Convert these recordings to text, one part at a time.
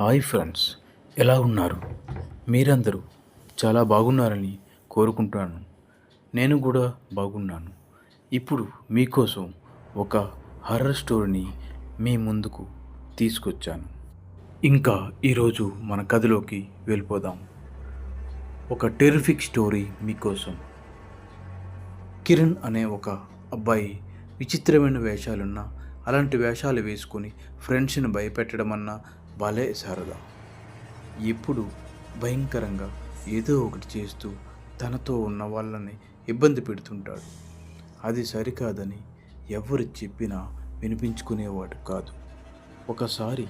Hi friends ఎలా ఉన్నారు? మీరందరూ చాలా బాగున్నారని కోరుకుంటున్నాను. నేను కూడా బాగున్నాను. ఇప్పుడు మీకోసం ఒక హర్రర్ స్టోరీని మీ ముందుకు తీసుకొచ్చాను. ఇంకా ఈరోజు మన కథలోకి వెళ్ళిపోదాం. ఒక టెరిఫిక్ స్టోరీ మీకోసం. కిరణ్ అనే ఒక అబ్బాయి విచిత్రమైన వేషాలున్న అలాంటి వేషాలు వేసుకొని ఫ్రెండ్స్ని భయపెట్టడం అన్నా భలే సరదా ఎప్పుడు భయంకరంగా ఏదో ఒకటి చేస్తూ తనతో ఉన్న వాళ్ళని ఇబ్బంది పెడుతుంటాడు. అది సరికాదని ఎవరు చెప్పినా వినిపించుకునేవాడు కాదు. ఒకసారి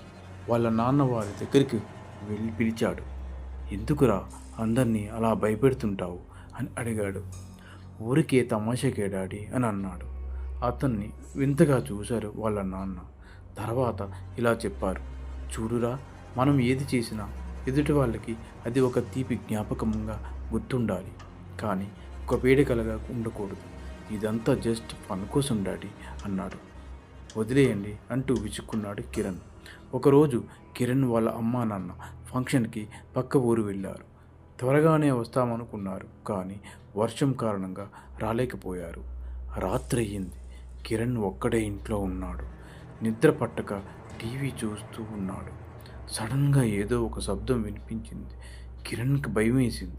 వాళ్ళ నాన్న వారి దగ్గరికి వెళ్ళి పిలిచాడు. ఎందుకురా అందరినీ అలా భయపెడుతుంటావు? అని అడిగాడు. ఊరికే తమాషకే డాడీ అని అన్నాడు. అతన్ని వింతగా చూశారు వాళ్ళ నాన్న. తర్వాత ఇలా చెప్పారు. చూడురా మనం ఏది చేసినా ఎదుటి వాళ్ళకి అది ఒక తీపి జ్ఞాపకంగా గుర్తుండాలి. కానీ ఒక వేడుకలుగా ఉండకూడదు. ఇదంతా జస్ట్ ఫన్ కోసం డాడీ అన్నాడు. వదిలేయండి అంటూ విసుక్కున్నాడు కిరణ్. ఒకరోజు కిరణ్ వాళ్ళ అమ్మా నాన్న ఫంక్షన్కి పక్క ఊరు వెళ్ళారు. త్వరగానే వస్తామనుకున్నారు కానీ వర్షం కారణంగా రాలేకపోయారు. రాత్రి అయ్యింది. కిరణ్ ఒక్కడే ఇంట్లో ఉన్నాడు. నిద్ర పట్టక టీవీ చూస్తూ ఉన్నాడు. సడన్గా ఏదో ఒక శబ్దం వినిపించింది. కిరణ్కి భయం వేసింది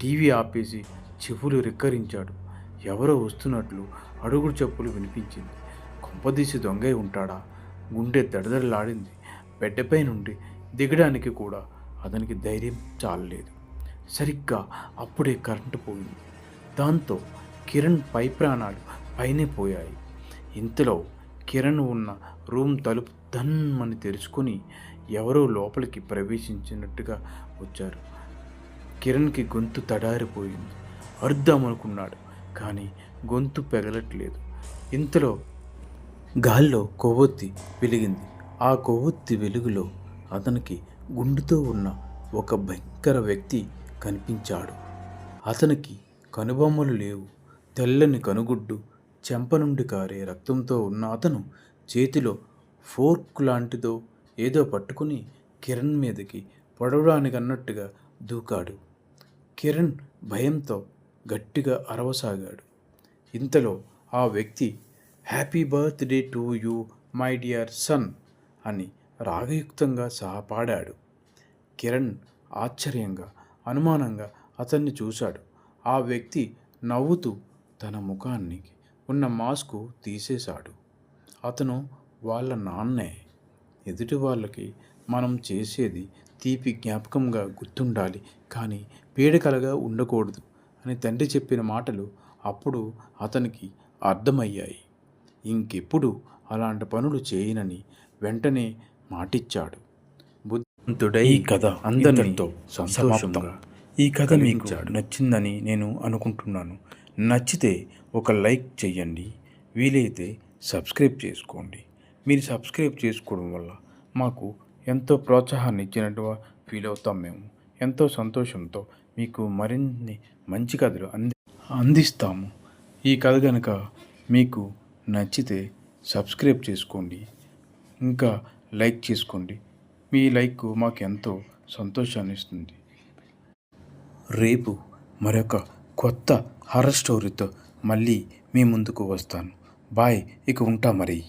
టీవీ ఆపేసి చెవులు రిక్కరించాడు. ఎవరో వస్తున్నట్లు అడుగుడు చెప్పులు వినిపించింది. కొంపదీసి దొంగై ఉంటాడా? గుండె దడదడలాడింది. బెడ్డపై నుండి దిగడానికి కూడా అతనికి ధైర్యం చాలలేదు. సరిగ్గా అప్పుడే కరెంటు పోయింది. దాంతో కిరణ్ పై ప్రాణాలు పైనే పోయాయి. ఇంతలో కిరణ్ ఉన్న రూమ్ తలుపు దన్మని తెరుచుకొని ఎవరో లోపలికి ప్రవేశించినట్టుగా వచ్చారు. కిరణ్కి గొంతు తడారిపోయింది. అరుద్దామనుకున్నాడు కానీ గొంతు పెగలట్లేదు. ఇంతలో గాల్లో కొవ్వొత్తి వెలిగింది. ఆ కొవ్వొత్తి వెలుగులో అతనికి గుండుతో ఉన్న ఒక భయంకర వ్యక్తి కనిపించాడు. అతనికి కనుబొమ్మలు లేవు. తెల్లని కనుగుడ్డు చెంప నుండి కారే రక్తంతో ఉన్న అతను చేతిలో ఫోర్క్ లాంటిదో ఏదో పట్టుకుని కిరణ్ మీదకి పొడవడానికి అన్నట్టుగా దూకాడు. కిరణ్ భయంతో గట్టిగా అరవసాగాడు. ఇంతలో ఆ వ్యక్తి happy birthday to you my dear son అని రాగయుక్తంగా సహా పాడాడు. కిరణ్ ఆశ్చర్యంగా అనుమానంగా అతన్ని చూశాడు. ఆ వ్యక్తి నవ్వుతూ తన ముఖానికి ఉన్న మాస్కు తీసేశాడు. అతను వాళ్ళ నాన్నే ఎదుటి వాళ్ళకి మనం చేసేది తీపి జ్ఞాపకంగా గుర్తుండాలి కానీ పీడకలగా ఉండకూడదు అని తండ్రి చెప్పిన మాటలు అప్పుడు అతనికి అర్థమయ్యాయి. ఇంకెప్పుడు అలాంటి పనులు చేయనని వెంటనే మాటిచ్చాడు. బుద్ధిమంతుడై ఈ కథ అందరితో సంతోషంగా ఈ కథ మీకు నచ్చిందని నేను అనుకుంటున్నాను. నచ్చితే ఒక లైక్ చేయండి వీలైతే సబ్స్క్రైబ్ చేసుకోండి. మీరు సబ్స్క్రైబ్ చేసుకోవడం వల్ల మాకు ఎంతో ప్రోత్సాహాన్ని ఇచ్చినట్టుగా ఫీల్ అవుతాం మేము. ఎంతో సంతోషంతో మీకు మరిన్ని మంచి కథలు అంది అందిస్తాము. ఈ కథ కనుక మీకు నచ్చితే సబ్స్క్రైబ్ చేసుకోండి ఇంకా లైక్ చేసుకోండి. మీ లైక్ మాకు ఎంతో సంతోషాన్ని ఇస్తుంది. రేపు మరొక కొత్త హర్రర్ స్టోరీతో మళ్ళీ మీ ముందుకు వస్తాను. బాయ్ ఇక ఉంటా మరి.